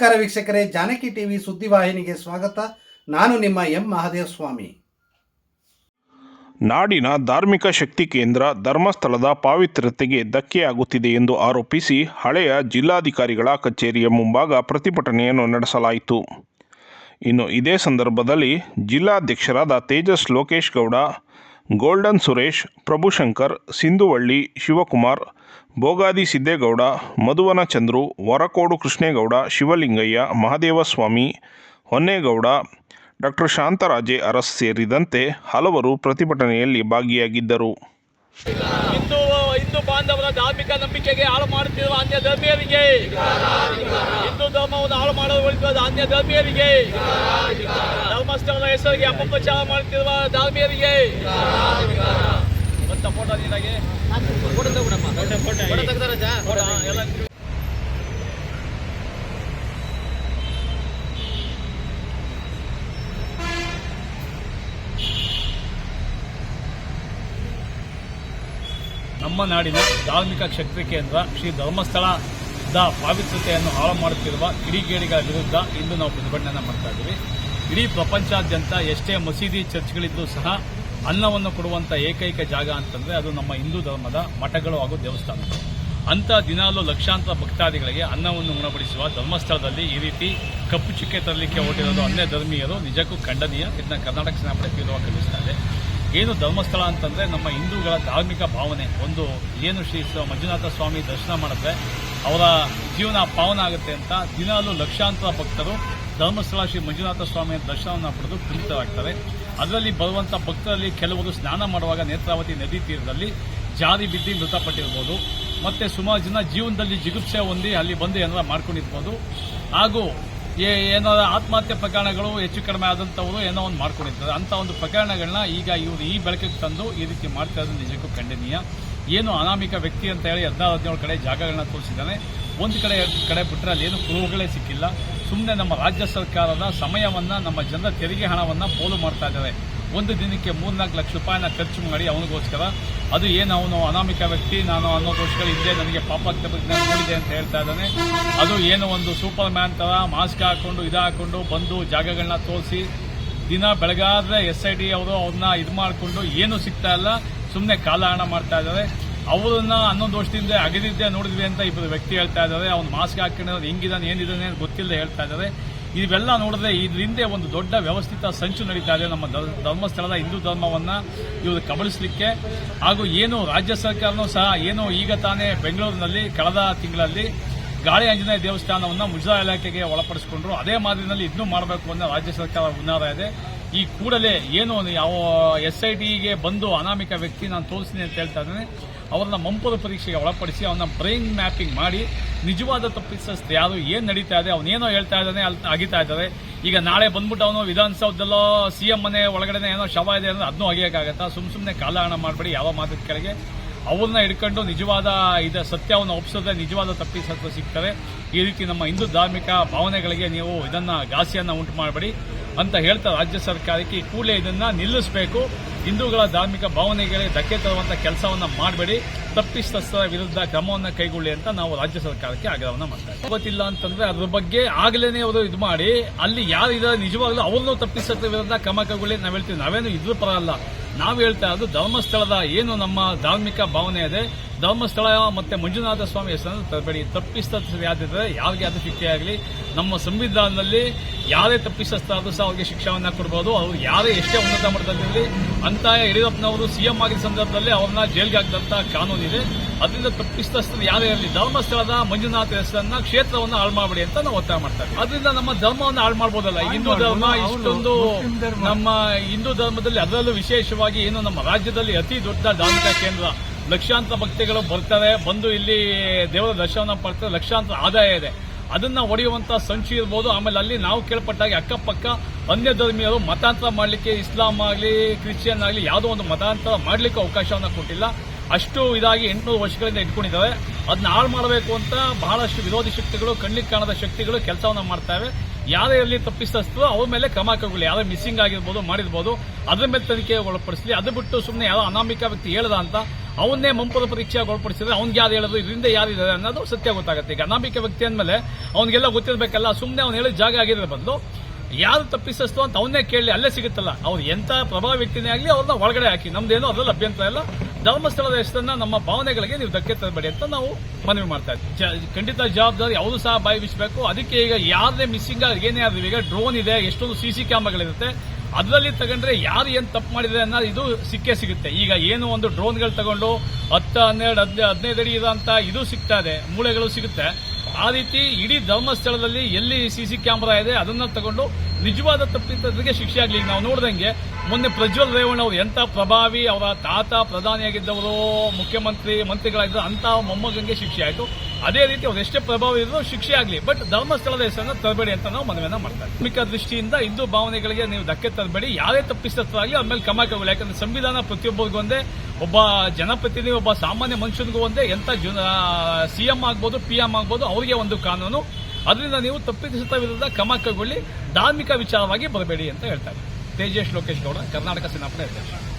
ನಮಸ್ಕಾರ ವೀಕ್ಷಕರೇ, ಜಾನಕಿ ಟಿವಿ ಸುದ್ದಿವಾಹಿನಿಗೆ ಸ್ವಾಗತ. ನಾನು ನಿಮ್ಮ ಎಂ ಮಹಾದೇವ ಸ್ವಾಮಿ ನಾಡಿನ ಧಾರ್ಮಿಕ ಶಕ್ತಿ ಕೇಂದ್ರ ಧರ್ಮಸ್ಥಳದ ಪಾವಿತ್ರ್ಯತೆಗೆ ಧಕ್ಕೆಯಾಗುತ್ತಿದೆ ಎಂದು ಆರೋಪಿಸಿ ಹಳೆಯ ಜಿಲ್ಲಾಧಿಕಾರಿಗಳ ಕಚೇರಿಯ ಮುಂಭಾಗ ಪ್ರತಿಭಟನೆಯನ್ನು ನಡೆಸಲಾಯಿತು. ಇನ್ನು ಇದೇ ಸಂದರ್ಭದಲ್ಲಿ ಜಿಲ್ಲಾಧ್ಯಕ್ಷರಾದ ತೇಜಸ್ ಲೋಕೇಶ್ ಗೌಡ, ಗೋಲ್ಡನ್ ಸುರೇಶ್, ಪ್ರಭುಶಂಕರ್, ಸಿಂಧುವಳ್ಳಿ, ಶಿವಕುಮಾರ್ ಬೋಗಾದಿ ಸಿದ್ದೇಗೌಡ, ಮಧುವನ ಚಂದ್ರು, ವರಕೋಡು ಕೃಷ್ಣೇಗೌಡ, ಶಿವಲಿಂಗಯ್ಯ, ಮಹದೇವಸ್ವಾಮಿ, ಹೊನ್ನೇಗೌಡ, ಡಾಕ್ಟರ್ ಶಾಂತರಾಜೆ ಅರಸ್ ಸೇರಿದಂತೆ ಹಲವರು ಪ್ರತಿಭಟನೆಯಲ್ಲಿ ಭಾಗಿಯಾಗಿದ್ದರು. ಹಿಂದೂ ಹಿಂದೂ ಬಾಂಧವರ ಧಾರ್ಮಿಕ ನಂಬಿಕೆಗೆ ಹಾಳು ಮಾಡುತ್ತಿರುವ ಅನ್ಯ ಧರ್ಮೀಯರಿಗೆ. ಹಿಂದೂ ಧರ್ಮವನ್ನು ಹಾಳು ಮಾಡುವ ಅನ್ಯ ಧರ್ಮೀಯರಿಗೆ. ಧರ್ಮಸ್ಥಳದ ಹೆಸರಿಗೆ ಅಪಪ್ರಚಾರ ಮಾಡುತ್ತಿರುವ ಧರ್ಮೀಯರಿಗೆ. ಫೋಟೋ ನೀನಾಗೆ ಫೋಟೋ ತಗೊಡಮ್ಮ ಫೋಟೋ ತೆಗ್ದಾರ ಎಲ್ಲ ನಮ್ಮ ನಾಡಿನ ಧಾರ್ಮಿಕ ಶಕ್ತಿ ಕೇಂದ್ರ ಶ್ರೀ ಧರ್ಮಸ್ಥಳದ ಪಾವಿತ್ರತೆಯನ್ನು ಹಾಳು ಮಾಡುತ್ತಿರುವ ಕಿಡಿಗೇಡಿಗಳ ವಿರುದ್ಧ ಇಂದು ನಾವು ಪ್ರತಿಭಟನೆ ಮಾಡ್ತಾ ಇದ್ದೀವಿ. ಇಡೀ ಪ್ರಪಂಚಾದ್ಯಂತ ಎಷ್ಟೇ ಮಸೀದಿ ಚರ್ಚ್ಗಳಿದ್ದರೂ ಸಹ ಅನ್ನವನ್ನು ಕೊಡುವಂಥ ಏಕೈಕ ಜಾಗ ಅಂತಂದ್ರೆ ಅದು ನಮ್ಮ ಹಿಂದೂ ಧರ್ಮದ ಮಠಗಳು ಹಾಗೂ ದೇವಸ್ಥಾನಗಳು ಅಂತ ದಿನಾಲು ಲಕ್ಷಾಂತರ ಭಕ್ತಾದಿಗಳಿಗೆ ಅನ್ನವನ್ನು ಉಣಬಡಿಸುವ ಧರ್ಮಸ್ಥಳದಲ್ಲಿ ಈ ರೀತಿ ಕಪ್ಪು ಚುಕ್ಕೆ ತರಲಿಕ್ಕೆ ಹೊರಟಿರೋದು ಅನ್ಯ ಧರ್ಮೀಯರು ನಿಜಕ್ಕೂ ಖಂಡನೀಯ. ಇದನ್ನ ಕರ್ನಾಟಕ ಸೇನಾಪಡೆ ಖಂಡಿಸ್ತಾ ಇದೆ. ಏನು ಧರ್ಮಸ್ಥಳ ಅಂತಂದ್ರೆ ನಮ್ಮ ಹಿಂದೂಗಳ ಧಾರ್ಮಿಕ ಭಾವನೆ. ಒಂದು ಏನು ಶ್ರೀ ಮಂಜುನಾಥ ಸ್ವಾಮಿ ದರ್ಶನ ಮಾಡಿದ್ರೆ ಅವರ ಜೀವನ ಪಾವನ ಆಗುತ್ತೆ ಅಂತ ದಿನಾಲು ಲಕ್ಷಾಂತರ ಭಕ್ತರು ಧರ್ಮಸ್ಥಳ ಶ್ರೀ ಮಂಜುನಾಥ ಸ್ವಾಮಿಯ ದರ್ಶನವನ್ನು ಪಡೆದು ಪುನೀತರಾಗ್ತಾರೆ. ಅದರಲ್ಲಿ ಬರುವಂಥ ಭಕ್ತರಲ್ಲಿ ಕೆಲವರು ಸ್ನಾನ ಮಾಡುವಾಗ ನೇತ್ರಾವತಿ ನದಿ ತೀರದಲ್ಲಿ ಜಾರಿ ಬಿದ್ದು ಮೃತಪಟ್ಟಿರ್ಬೋದು. ಮತ್ತೆ ಸುಮಾರು ಜನ ಜೀವನದಲ್ಲಿ ಜಿಗುಪ್ಸೆ ಹೊಂದಿ ಅಲ್ಲಿ ಬಂದು ಏನಾರ ಮಾಡ್ಕೊಂಡಿರ್ಬೋದು. ಹಾಗೂ ಏನಾರ ಆತ್ಮಹತ್ಯೆ ಪ್ರಕರಣಗಳು ಹೆಚ್ಚು ಕಡಿಮೆ ಆದಂಥವರು ಏನೋ ಒಂದು ಮಾಡ್ಕೊಂಡಿರ್ತಾರೆ. ಅಂತ ಒಂದು ಪ್ರಕರಣಗಳನ್ನ ಈಗ ಇವರು ಈ ಬೆಳಕಿಗೆ ತಂದು ಈ ರೀತಿ ಮಾಡ್ತಾ ಇರೋದು ನಿಜಕ್ಕೂ ಖಂಡನೀಯ. ಏನು ಅನಾಮಿಕ ವ್ಯಕ್ತಿ ಅಂತ ಹೇಳಿ ಹದಿನಾರು ಹದಿನೇಳು ಕಡೆ ಜಾಗಗಳನ್ನ ತೋರಿಸಿದ್ದಾನೆ. ಒಂದು ಕಡೆ ಕಡೆ ಬಿಟ್ಟರೆ ಅಲ್ಲಿ ಏನು ಪುರುವುಗಳೇ ಸಿಕ್ಕಿಲ್ಲ. ಸುಮ್ಮನೆ ನಮ್ಮ ರಾಜ್ಯ ಸರ್ಕಾರದ ಸಮಯವನ್ನ ನಮ್ಮ ಜನರ ತೆರಿಗೆ ಹಣವನ್ನ ಪೋಲು ಮಾಡ್ತಾ ಇದ್ದಾರೆ. ಒಂದು ದಿನಕ್ಕೆ ಮೂರ್ನಾಲ್ಕು ಲಕ್ಷ ರೂಪಾಯಿನ ಖರ್ಚು ಮಾಡಿ ಅವನಿಗೋಸ್ಕರ. ಅದು ಏನು ಅವನು ಅನಾಮಿಕ ವ್ಯಕ್ತಿ, ನಾನು ಅನ್ನೋದೋಸ್ಕರ ಇದ್ದೇ ನನಗೆ ಪಾಪ ನೋಡಿದೆ ಅಂತ ಹೇಳ್ತಾ ಇದ್ದಾನೆ. ಅದು ಏನು ಒಂದು ಸೂಪರ್ ಮ್ಯಾನ್ ಥರ ಮಾಸ್ಕ್ ಹಾಕ್ಕೊಂಡು ಇದು ಹಾಕೊಂಡು ಬಂದು ಜಾಗಗಳನ್ನ ತೋರಿಸಿ, ದಿನ ಬೆಳಗಾದ್ರೆ ಎಸ್ ಐ ಡಿ ಅವರು ಅವ್ರನ್ನ ಇದು ಮಾಡಿಕೊಂಡು ಏನು ಸಿಗ್ತಾ ಇಲ್ಲ ಸುಮ್ಮನೆ ಕಾಲಹರಣ ಮಾಡ್ತಾ ಇದ್ದಾರೆ. ಅವರನ್ನ ಹನ್ನೊಂದು ವರ್ಷದಿಂದ ಅಗದಿದ್ದೆ ನೋಡಿದ್ವಿ ಅಂತ ಇಬ್ಬರು ವ್ಯಕ್ತಿ ಹೇಳ್ತಾ ಇದ್ದಾರೆ. ಅವ್ನು ಮಾಸ್ಕ್ ಹಾಕೊಂಡಿರೋದು ಹೆಂಗಿದಾನೆ, ಏನಿದಾನೆ ಅಂತ ಗೊತ್ತಿಲ್ಲದೆ ಹೇಳ್ತಾ ಇದ್ದಾರೆ. ಇವೆಲ್ಲ ನೋಡಿದ್ರೆ ಇದರಿಂದ ಒಂದು ದೊಡ್ಡ ವ್ಯವಸ್ಥಿತ ಸಂಚು ನಡೀತಾ ಇದೆ ನಮ್ಮ ಧರ್- ಧರ್ಮಸ್ಥಳದ ಹಿಂದೂ ಧರ್ಮವನ್ನು ಇವರು ಕಬಳಿಸಲಿಕ್ಕೆ. ಹಾಗೂ ಏನು ರಾಜ್ಯ ಸರ್ಕಾರನೂ ಸಹ ಏನು ಈಗ ತಾನೇ ಬೆಂಗಳೂರಿನಲ್ಲಿ ಕಳೆದ ತಿಂಗಳಲ್ಲಿ ಗಾಳಿ ಆಂಜನೇಯ ದೇವಸ್ಥಾನವನ್ನು ಮುಜರಾ ಇಲಾಖೆಗೆ ಒಳಪಡಿಸಿಕೊಂಡ್ರು. ಅದೇ ಮಾದರಿನಲ್ಲಿ ಇನ್ನೂ ಮಾಡಬೇಕು ಅನ್ನೋ ರಾಜ್ಯ ಸರ್ಕಾರ ಹುನ್ನಾರ ಇದೆ. ಈ ಕೂಡಲೇ ಏನು ಯಾವ ಎಸ್ ಐ ಟಿಗೆ ಬಂದು ಅನಾಮಿಕ ವ್ಯಕ್ತಿ ನಾನು ತೋರಿಸ್ತೀನಿ ಅಂತ ಹೇಳ್ತಾ ಇದ್ದೇನೆ, ಅವ್ರನ್ನ ಮಂಪದ ಪರೀಕ್ಷೆಗೆ ಒಳಪಡಿಸಿ ಅವನ ಬ್ರೈನ್ ಮ್ಯಾಪಿಂಗ್ ಮಾಡಿ ನಿಜವಾದ ತಪ್ಪಿಸಸ್ತು ಯಾರು, ಏನು ನಡೀತಾ ಇದೆ ಅವನೇನೋ ಹೇಳ್ತಾ ಇದ್ದಾನೆ ಅಲ್ಲಿ ಅಗಿತಾ ಇದ್ದಾರೆ. ಈಗ ನಾಳೆ ಬಂದ್ಬಿಟ್ಟು ಅವನು ವಿಧಾನಸೌಧದಲ್ಲೋ ಸಿ ಎಂ ಮನೆ ಒಳಗಡೆ ಏನೋ ಶವ ಇದೆ ಅಂದರೆ ಅದನ್ನೂ ಅಗಿಯೋಕ್ಕಾಗತ್ತಾ? ಸುಮ್ ಸುಮ್ಮನೆ ಕಾಲಹರಣ ಮಾಡಬೇಡಿ, ಯಾವ ಮಾತಿನ ಕೆಳಗೆ. ಅವ್ರನ್ನ ಹಿಡ್ಕೊಂಡು ನಿಜವಾದ ಇದ ಸತ್ಯವನ್ನು ಒಪ್ಪಿಸಿದ್ರೆ ನಿಜವಾದ ತಪ್ಪಿಸತ್ವ ಸಿಗ್ತವೆ ಈ ರೀತಿ ನಮ್ಮ ಹಿಂದೂ ಧಾರ್ಮಿಕ ಭಾವನೆಗಳಿಗೆ ನೀವು ಇದನ್ನ ಘಾಸಿಯನ್ನು ಉಂಟು ಮಾಡಬೇಡಿ. ಅಂತ ಹೇಳ್ತಾ ರಾಜ್ಯ ಸರ್ಕಾರಕ್ಕೆ ಕೂಡಲೇ ಇದನ್ನ ನಿಲ್ಲಿಸಬೇಕು. ಹಿಂದೂಗಳ ಧಾರ್ಮಿಕ ಭಾವನೆಗಳಿಗೆ ಧಕ್ಕೆ ತರುವಂತ ಕೆಲಸವನ್ನ ಮಾಡಬೇಡಿ. ತಪ್ಪಿತಸ್ಥರ ವಿರುದ್ಧ ಕ್ರಮವನ್ನು ಕೈಗೊಳ್ಳಿ ಅಂತ ನಾವು ರಾಜ್ಯ ಸರ್ಕಾರಕ್ಕೆ ಆಗ್ರಹವನ್ನ ಮಾಡ್ತಾ ಗೊತ್ತಿಲ್ಲ ಅಂತಂದ್ರೆ ಅದ್ರ ಬಗ್ಗೆ ಆಗ್ಲೇನೆ ಅವರು ಇದು ಮಾಡಿ. ಅಲ್ಲಿ ಯಾರು ನಿಜವಾಗ್ಲೂ ಅವ್ರನ್ನೂ ತಪ್ಪಿಸ್ತರ ವಿರುದ್ಧ ಕ್ರಮ ಕೈಗೊಳ್ಳಿ. ನಾವು ಹೇಳ್ತೀವಿ, ನಾವೇನು ಇದ್ರ ಪರ ಅಲ್ಲ. ನಾವು ಹೇಳ್ತಾ ಇರೋದು ಧರ್ಮಸ್ಥಳದ ಏನು ನಮ್ಮ ಧಾರ್ಮಿಕ ಭಾವನೆ ಇದೆ, ಧರ್ಮಸ್ಥಳ ಮತ್ತೆ ಮಂಜುನಾಥ ಸ್ವಾಮಿ ಹೆಸರನ್ನು ತರಬೇಡಿ ತಪ್ಪಿಸ್ತರು ಯಾರಿದ್ರೆ ಯಾರಿಗೆ ಅದು ಶಿಕ್ಷೆ ಆಗಲಿ, ನಮ್ಮ ಸಂವಿಧಾನದಲ್ಲಿ ಯಾರೇ ತಪ್ಪಿಸ್ತಾದ್ರೂ ಸಹ ಅವ್ರಿಗೆ ಶಿಕ್ಷಣವನ್ನು ಕೊಡಬಹುದು ಅವ್ರು ಯಾರೇ ಎಷ್ಟೇ ಉನ್ನತ ಮಟ್ಟದಲ್ಲಿರಲಿ ಅಂತ ಯಡಿಯೂರಪ್ಪನವರು ಸಿಎಂ ಆಗಿದ್ದ ಸಂದರ್ಭದಲ್ಲಿ ಅವ್ರನ್ನ ಜೈಲ್ಗೆ ಹಾಕಿದಂಥ ಕಾನೂನು ಇದೆ ಅದರಿಂದ ತಪ್ಪಿಸ್ತರು ಯಾರೇ ಇರಲಿ ಧರ್ಮಸ್ಥಳದ ಮಂಜುನಾಥ ಹೆಸರನ್ನ ಕ್ಷೇತ್ರವನ್ನು ಹಾಳು ಮಾಡಬೇಡಿ ಅಂತ ನಾವು ಒತ್ತಾಯ ಮಾಡ್ತಾರೆ ಅದರಿಂದ ನಮ್ಮ ಧರ್ಮವನ್ನು ಹಾಳು ಮಾಡಬಹುದಲ್ಲ ಹಿಂದೂ ಧರ್ಮ ಇಷ್ಟೊಂದು ನಮ್ಮ ಹಿಂದೂ ಧರ್ಮದಲ್ಲಿ ಅದರಲ್ಲೂ ವಿಶೇಷವಾಗಿ ಏನು ನಮ್ಮ ರಾಜ್ಯದಲ್ಲಿ ಅತಿ ದೊಡ್ಡ ಧಾರ್ಮಿಕ ಕೇಂದ್ರ. ಲಕ್ಷಾಂತರ ಭಕ್ತಿಗಳು ಬರ್ತಾರೆ ಬಂದು ಇಲ್ಲಿ ದೇವರ ದರ್ಶನ ಪಡ್ತಾರೆ ಲಕ್ಷಾಂತರ ಆದಾಯ ಇದೆ. ಅದನ್ನ ಒಡೆಯುವಂತ ಸಂಚು ಇರ್ಬೋದು. ಆಮೇಲೆ ಅಲ್ಲಿ ನಾವು ಕೇಳ್ಪಟ್ಟಾಗೆ ಅಕ್ಕಪಕ್ಕ ಅನ್ಯ ಧರ್ಮೀಯರು ಮತಾಂತರ ಮಾಡಲಿಕ್ಕೆ ಇಸ್ಲಾಂ ಆಗಲಿ ಕ್ರಿಶ್ಚಿಯನ್ ಆಗಲಿ ಯಾವುದೋ ಒಂದು ಮತಾಂತರ ಮಾಡಲಿಕ್ಕೆ ಅವಕಾಶವನ್ನು ಕೊಟ್ಟಿಲ್ಲ. ಅಷ್ಟು ಇದಾಗಿ ಎಂಟುನೂರು ವರ್ಷಗಳಿಂದ ಇಟ್ಕೊಂಡಿದ್ದಾವೆ. ಅದನ್ನ ಹಾಳು ಮಾಡಬೇಕು ಅಂತ ಬಹಳಷ್ಟು ವಿರೋಧಿ ಶಕ್ತಿಗಳು, ಕಣ್ಣಿಗೆ ಕಾಣದ ಶಕ್ತಿಗಳು ಕೆಲಸವನ್ನ ಮಾಡ್ತಾವೆ. ಯಾರೇ ಇರಲಿ ತಪ್ಪಿಸ್ತೋ ಅವ್ರ ಮೇಲೆ ಕ್ರಮ ಕೈಗೊಳ್ಳಿ. ಯಾರೇ ಮಿಸ್ಸಿಂಗ್ ಆಗಿರ್ಬೋದು, ಮಾಡಿರ್ಬೋದು, ಅದ್ರ ಮೇಲೆ ತನಿಖೆ ಒಳಪಡಿಸಲಿ. ಅದು ಬಿಟ್ಟು ಸುಮ್ಮನೆ ಯಾವ ಅನಾಮಿಕ ವ್ಯಕ್ತಿ ಹೇಳ್ದ ಅಂತ ಅವನ್ನೇ ಮಂಪದ ಪರೀಕ್ಷೆಗೆ ಒಳಪಡಿಸಿದ್ರೆ ಅವ್ನಿಗೆ ಯಾರು ಹೇಳೋದು, ಇದರಿಂದ ಯಾರು ಇದ್ದಾರೆ ಅನ್ನೋದು ಸತ್ಯ ಗೊತ್ತಾಗುತ್ತೆ. ಈಗ ಅನಾಮಿಕ ವ್ಯಕ್ತಿ ಅಂದಮೇಲೆ ಅವನಿಗೆಲ್ಲ ಗೊತ್ತಿರಬೇಕಲ್ಲ ಸುಮ್ಮನೆ ಅವ್ನು ಹೇಳಿದ ಜಾಗ ಆಗಿರೋ ಬದಲು ಯಾರು ತಪ್ಪಿಸಸ್ತು ಅಂತ ಅವನ್ನೇ ಕೇಳಿ ಅಲ್ಲೇ ಸಿಗುತ್ತಲ್ಲ. ಅವ್ರು ಎಂತ ಪ್ರಭಾವ ವ್ಯಕ್ತಿನೇ ಆಗಲಿ ಅವ್ರನ್ನ ಒಳಗಡೆ ಹಾಕಿ. ನಮ್ದೇನೋ ಅದ್ರಲ್ಲಿ ಅಭ್ಯಂತರ ಇಲ್ಲ. ಧರ್ಮಸ್ಥಳದ ಹೆಸರನ್ನ ನಮ್ಮ ಭಾವನೆಗಳಿಗೆ ನೀವು ಧಕ್ಕೆ ತರಬೇಡಿ ಅಂತ ನಾವು ಮನವಿ ಮಾಡ್ತಾ ಇದ್ದೀವಿ ಖಂಡಿತ ಜವಾಬ್ದಾರಿ ಅವರು ಸಹ ಬಾಯಿ ಬಿಸಬೇಕು ಅದಕ್ಕೆ ಈಗ ಯಾರೇ ಮಿಸ್ಸಿಂಗ್ ಏನೇ ಆದ್ರೂ ಈಗ ಡ್ರೋನ್ ಇದೆ, ಎಷ್ಟೊಂದು ಸಿ ಸಿ ಕ್ಯಾಮ್ರಾಗಳಿರುತ್ತೆ ಅದರಲ್ಲಿ ತಗೊಂಡ್ರೆ ಯಾರು ಏನು ತಪ್ಪು ಮಾಡಿದೆ ಅನ್ನೋದು ಇದು ಸಿಕ್ಕೇ ಸಿಗುತ್ತೆ. ಈಗ ಏನು ಒಂದು ಡ್ರೋನ್ಗಳು ತಗೊಂಡು ಹತ್ತು, ಹನ್ನೆರಡು ಹದಿನೈದು ಅಡಿ ಇರೋಂಥ ಇದು ಸಿಗ್ತಾ ಇದೆ. ಮೂಳೆಗಳು ಸಿಗುತ್ತೆ. ಆ ರೀತಿ ಇಡೀ ಧರ್ಮಸ್ಥಳದಲ್ಲಿ ಎಲ್ಲಿ ಸಿ ಸಿ ಕ್ಯಾಮ್ರಾ ಇದೆ, ಅದನ್ನ ತಗೊಂಡು ನಿಜವಾದ ತಪ್ಪಿತರಿಗೆ ಶಿಕ್ಷೆ ಆಗಲಿ. ನಾವು ನೋಡಿದಂಗೆ ಮೊನ್ನೆ ಪ್ರಜ್ವಲ್ ರೇವಣ್ಣ ಅವರು ಎಂಥ ಪ್ರಭಾವಿ, ಅವರ ತಾತ ಪ್ರಧಾನಿಯಾಗಿದ್ದವರು, ಮುಖ್ಯಮಂತ್ರಿ ಮಂತ್ರಿಗಳಾಗಿದ್ದರು ಅಂತ ಮೊಮ್ಮಗಂಗೆ ಶಿಕ್ಷೆ ಆಯಿತು. ಅದೇ ರೀತಿ ಅವ್ರು ಎಷ್ಟೇ ಪ್ರಭಾವ ಇದ್ರು ಶಿಕ್ಷೆ ಆಗಲಿ ಬಟ್ ಧರ್ಮಸ್ಥಳದ ಹೆಸರನ್ನ ತರಬೇಡಿ ಅಂತ ನಾವು ಮನವಿಯನ್ನ ಮಾಡ್ತಾರೆ ಧಾರ್ಮಿಕ ದೃಷ್ಟಿಯಿಂದ ಹಿಂದೂ ಭಾವನೆಗಳಿಗೆ ನೀವು ಧಕ್ಕೆ ತರಬೇಡಿ. ಯಾರೇ ತಪ್ಪಿಸ್ತತ್ವಾಗಲಿ ಅವ್ರ ಮೇಲೆ ಕ್ರಮ ಕೈಗೊಳ್ಳಿ ಯಾಕಂದ್ರೆ ಸಂವಿಧಾನ ಪ್ರತಿಯೊಬ್ಬರಿಗೂ ಒಂದೇ, ಒಬ್ಬ ಜನಪ್ರತಿನಿಧಿ, ಒಬ್ಬ ಸಾಮಾನ್ಯ ಮನುಷ್ಯನಿಗೂ ಒಂದೇ. ಎಂತ ಸಿಎಂ ಆಗ್ಬೋದು, ಪಿ ಎಂ ಆಗ್ಬೋದು, ಅವರಿಗೆ ಒಂದು ಕಾನೂನು. ಅದರಿಂದ ನೀವು ತಪ್ಪಿತ ವಿರುದ್ಧ ಕ್ರಮ ಕೈಗೊಳ್ಳಿ, ಧಾರ್ಮಿಕ ವಿಚಾರವಾಗಿ ಬರಬೇಡಿ ಅಂತ ಹೇಳ್ತಾರೆ ತೇಜೇಶ್ ಲೋಕೇಶ್ ಗೌಡ, ಕರ್ನಾಟಕ ಸೇನಾಪಡೆ ಅಧ್ಯಕ್ಷ.